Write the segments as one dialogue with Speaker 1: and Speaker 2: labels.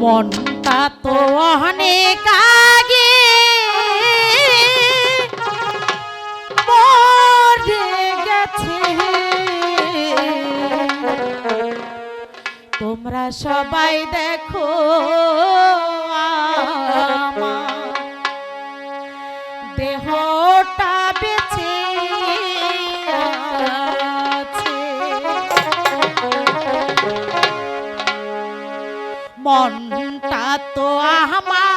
Speaker 1: মনটা তো অনেক আগে। গেছে। তোমরা সবাই দেখো দেহটা বেছে মনটা তো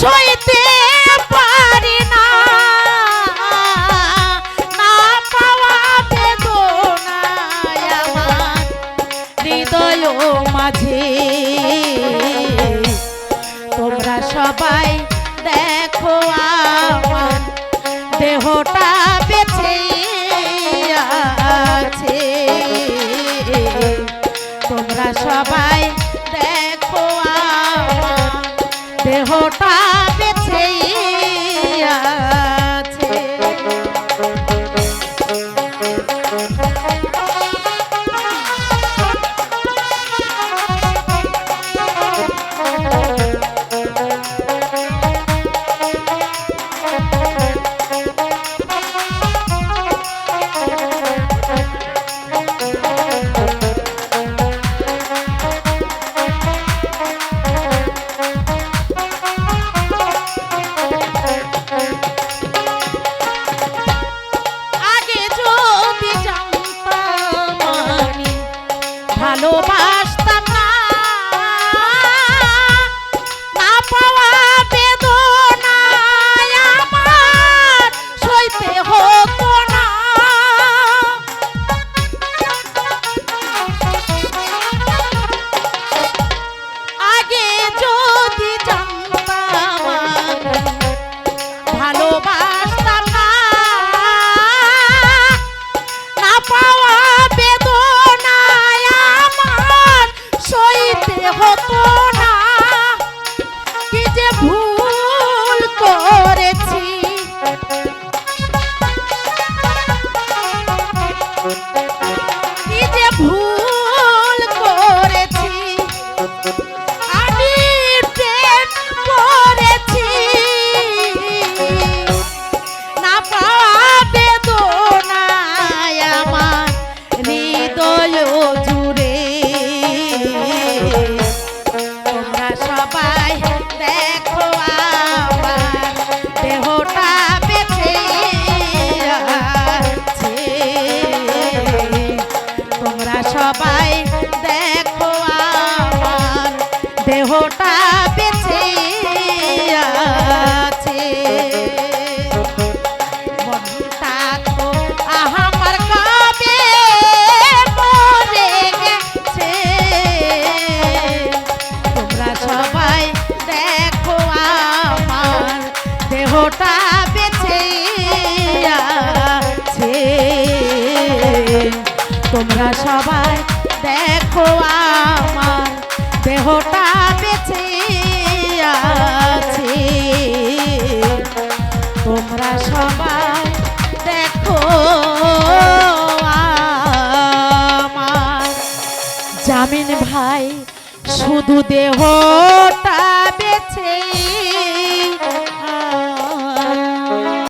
Speaker 1: সইতে পারি না। না পাওয়া বেদনায় হৃদয় মাঝে। তোমরা সবাই দেখো আমার দেহটা দেহটা ভালোবাসতাম বেঁচে আছে তোমরা সবাই দেখো আমার দেহটা বেঁচে আছে। তোমরা সবাই দেখো আমার। জামিন ভাই, শুধু দেহটা